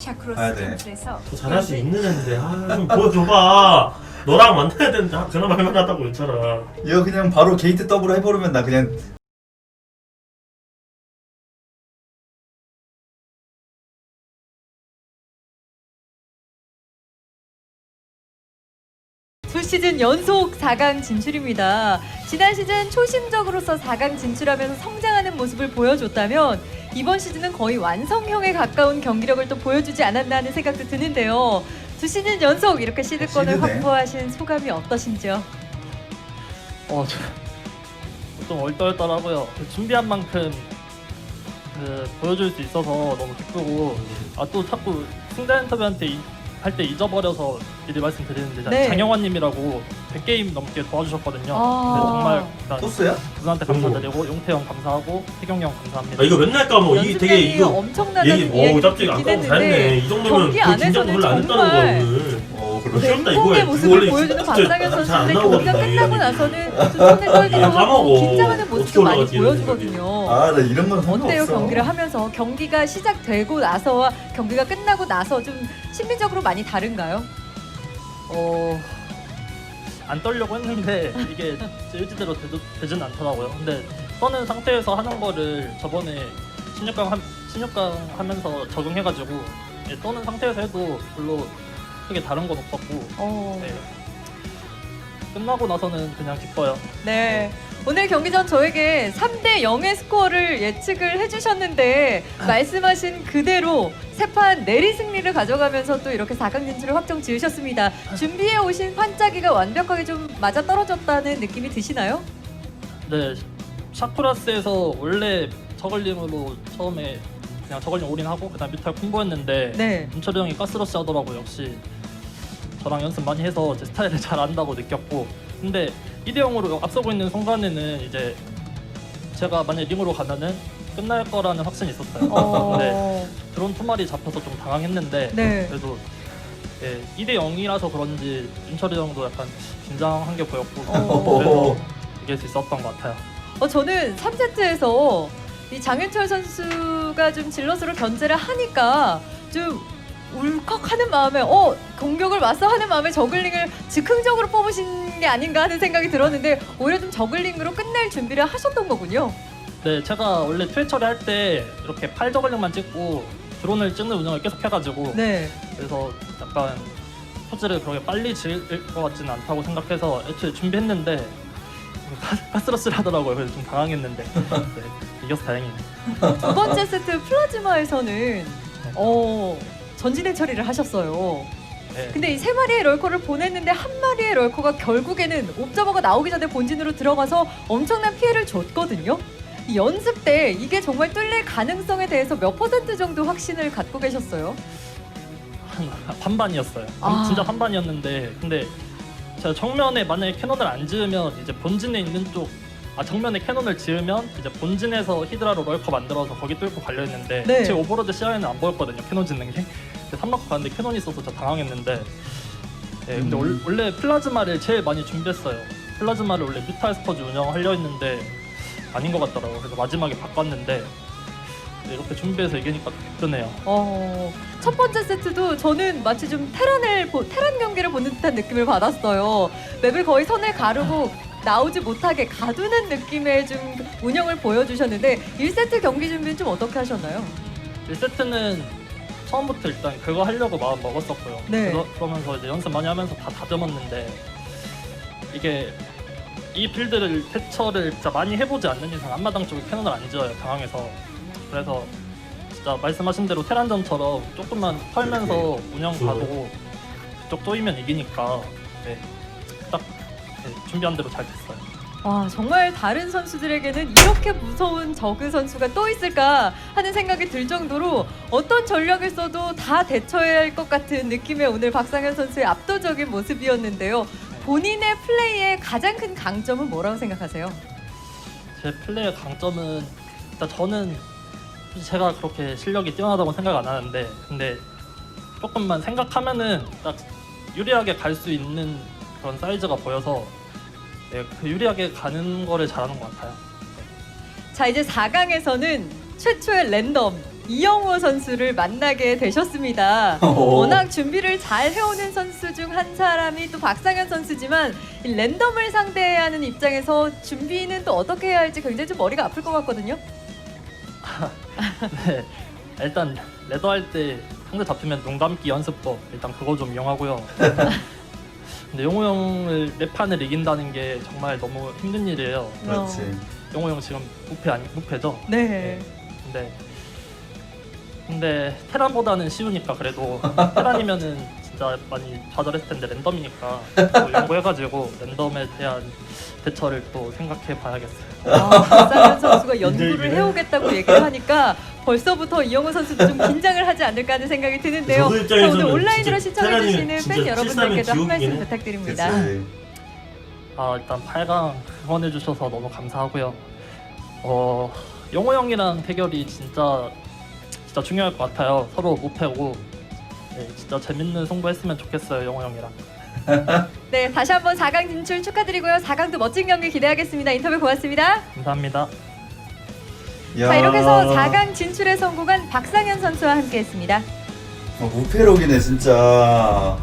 샤크로스 가야 돼. 캠프에서 더 잘할 수 있는 애인데 아좀 보여줘봐 너랑 만나야 되는데 아, 그나마 할만하다고 했잖아 이거 그냥 바로 게이트 더블 해버리면 나 그냥 두 시즌 연속 4강 진출입니다. 지난 시즌 초심적으로서 4강 진출하면서 성장하는 모습을 보여줬다면 이번 시즌은 거의 완성형에 가까운 경기력을 또 보여주지 않았나 하는 생각도 드는데요. 두 시즌 연속 이렇게 시드권을 시드네. 확보하신 소감이 어떠신지요? 어, 저, 좀 얼떨떨하고요. 그 준비한 만큼 그 보여줄 수 있어서 너무 기쁘고 아 또 자꾸 승자 인터뷰한테 할 때 잊어버려서 미리 말씀드리는데 네. 장영환님이라고 100게임 넘게 도와주셨거든요. 아. 네, 정말 일단 토스야? 그분한테 감사드리고 용태 형 감사하고 태경이 형 감사합니다. 아 이거 맨날 까먹어 이 연습 되게 이거 엄청나다는 얘기 이야기 뭐안 까먹고 잘했네 이 정도면 경기 거의 긴장 안에서는 별로 안 했다는 정말 거야 오늘 어 쉬웠다 맹공의 이거야 모습을 원래 보여주는 진짜 박상현 잘안 선수인데 경기가 이 끝나고. 나서는 두 손을 떨기도 하고 까먹어. 긴장하는 모습도 많이 올라가지, 보여주거든요. 아 나 이런 건 상관없어 어때요 경기를 하면서 경기가 시작되고 나서와 경기가 끝나고 나서 좀 심리적으로 많이 다른가요? 어, 안 떨려고 했는데 이게 제 의지대로 되도, 되진 않더라고요. 근데 떠는 상태에서 하는 거를 저번에 16강, 한, 16강 하면서 적용해가지고 예, 떠는 상태에서 해도 별로 크게 다른 건 없었고 어, 네. 끝나고 나서는 그냥 기뻐요. 네. 오늘 경기 전 저에게 3대 0의 스코어를 예측을 해주셨는데 말씀하신 그대로 세판 내리 승리를 가져가면서 또 이렇게 4강 진출을 확정 지으셨습니다. 준비해 오신 판짜기가 완벽하게 좀 맞아 떨어졌다는 느낌이 드시나요? 네, 샤크라스에서 원래 저글링으로 처음에 그냥 저글링 올인하고 그다음 뮤탈 콤보였는데 네. 윤철이 형이 가스러시 하더라고 역시 저랑 연습 많이 해서 제 스타일을 잘 안다고 느꼈고 근데 2대 0으로 앞서고 있는 순간에는 이제 제가 만약 링으로 가면은 끝날 거라는 확신이 있었어요. 어, 드론 두 마리 잡혀서 좀 당황했는데 네. 그래도 예, 2대 0이라서 그런지 윤철이 형도 약간 긴장한 게 보였고 어. 그래서 이길 수 있었던 것 같아요. 어, 저는 3세트에서 이 장윤철 선수가 좀 질럿으로 견제를 하니까 좀 울컥하는 마음에 어 공격을 맞서하는 마음에 저글링을 즉흥적으로 뽑으신 게 아닌가 하는 생각이 들었는데 오히려 좀 저글링으로 끝낼 준비를 하셨던 거군요. 네, 제가 원래 투회 처리 할 때 이렇게 팔 저글링만 찍고 드론을 찍는 운영을 계속 해가지고 네. 그래서 약간 포즈를 그렇게 빨리 지을 것 같지는 않다고 생각해서 애초에 준비했는데 가- 가스러스를 하더라고요. 그래서 좀 당황했는데 네, 이겨서 다행이네요. 두 번째 세트 플라즈마에서는 어 전진의 처리를 하셨어요. 네. 근데 이 세 마리의 럴커를 보냈는데 한 마리의 럴커가 결국에는 옵저버가 나오기 전에 본진으로 들어가서 엄청난 피해를 줬거든요. 이 연습 때 이게 정말 뚫릴 가능성에 대해서 몇 퍼센트 정도 확신을 갖고 계셨어요? 한 반반이었어요. 아. 진짜 반반이었는데 근데 제가 정면에 만약에 캐논을 안 지으면 이제 본진에 있는 쪽 아, 정면에 캐논을 지으면 이제 본진에서 히드라로 럴커 만들어서 거기 뚫고 갈려 했는데 네. 제 오버로드 시야에는 안 보였거든요 캐논 짓는 게 근데 삼막커 갔는데 캐논이 있어서 저 당황했는데 네, 근데 음. 올- 원래 플라즈마를 제일 많이 준비했어요 플라즈마를 원래 뮤탈 스퍼즈 운영하려 했는데 아닌 것 같더라고요 그래서 마지막에 바꿨는데 네, 이렇게 준비해서 이기니까 기쁘네요 어, 첫 번째 세트도 저는 마치 좀 테란을 보- 테란 경기를 보는 듯한 느낌을 받았어요. 맵을 거의 선을 가르고 나오지 못하게 가두는 느낌의 좀 운영을 보여주셨는데 1세트 경기 준비는 좀 어떻게 하셨나요? 1세트는 처음부터 일단 그거 하려고 마음 먹었었고요. 네. 그러, 그러면서 이제 연습 많이 하면서 다 다듬었는데 이게 이 빌드를 대처를 진짜 많이 해보지 않는 이상 앞마당 쪽에 캐논을 안 지어요 당황해서 그래서 진짜 말씀하신 대로 테란전처럼 조금만 털면서 운영 그렇죠. 가도 그쪽 쪼이면 이기니까 네, 딱 네, 준비한 대로 잘 됐어요. 와 정말 다른 선수들에게는 이렇게 무서운 저그 선수가 또 있을까 하는 생각이 들 정도로 어떤 전략을 써도 다 대처해야 할 것 같은 느낌의 오늘 박상현 선수의 압도적인 모습이었는데요. 본인의 플레이의 가장 큰 강점은 뭐라고 생각하세요? 제 플레이의 강점은 일단 저는 제가 그렇게 실력이 뛰어나다고 생각 안 하는데 근데 조금만 생각하면은 딱 유리하게 갈 수 있는 그런 사이즈가 보여서 네, 그 유리하게 가는 거를 잘하는 것 같아요. 자 이제 4강에서는 최초의 랜덤 이영호 선수를 만나게 되셨습니다. 오. 워낙 준비를 잘 해오는 선수 중 한 사람이 또 박상현 선수지만 이 랜덤을 상대해야 하는 입장에서 준비는 또 어떻게 해야 할지 굉장히 좀 머리가 아플 것 같거든요. 네, 일단 레더 할 때 상대 잡히면 눈 감기 연습법 일단 그거 좀 이용하고요. 근데 용호 형을 몇 판을 이긴다는 게 정말 너무 힘든 일이에요. 그렇지. 용호 형 지금 무패 아니 무패죠? 네. 근데 근데 테란보다는 쉬우니까 그래도 테란이면은 진짜 많이 좌절했을 텐데 랜덤이니까 또 연구해가지고 랜덤에 대한 대처를 또 생각해 봐야겠어요. 아, 박상현 선수가 연구를. 해오겠다고 얘기를 하니까 벌써부터 이영호 선수도 좀 긴장을 하지 않을까 하는 생각이 드는데요. 저도 자, 입장에서는 오늘 온라인으로 진짜 시청해 주시는 테란이 팬 진짜 여러분들께도 한 말씀. 부탁드립니다. 그렇지. 아 일단 8강 응원해 주셔서 너무 감사하고요. 어 용호 형이랑 대결이 진짜 진짜 중요할 것 같아요. 서로 못 패고 네, 진짜 재밌는 승부했으면 좋겠어요 용호 형이랑. 네, 다시 한번 4강 진출 축하드리고요. 4강도 멋진 경기 기대하겠습니다. 인터뷰 고맙습니다. 감사합니다. 야. 자, 이렇게 해서 4강 진출에 성공한 박상현 선수와 함께했습니다. 어, 무패록이네 진짜.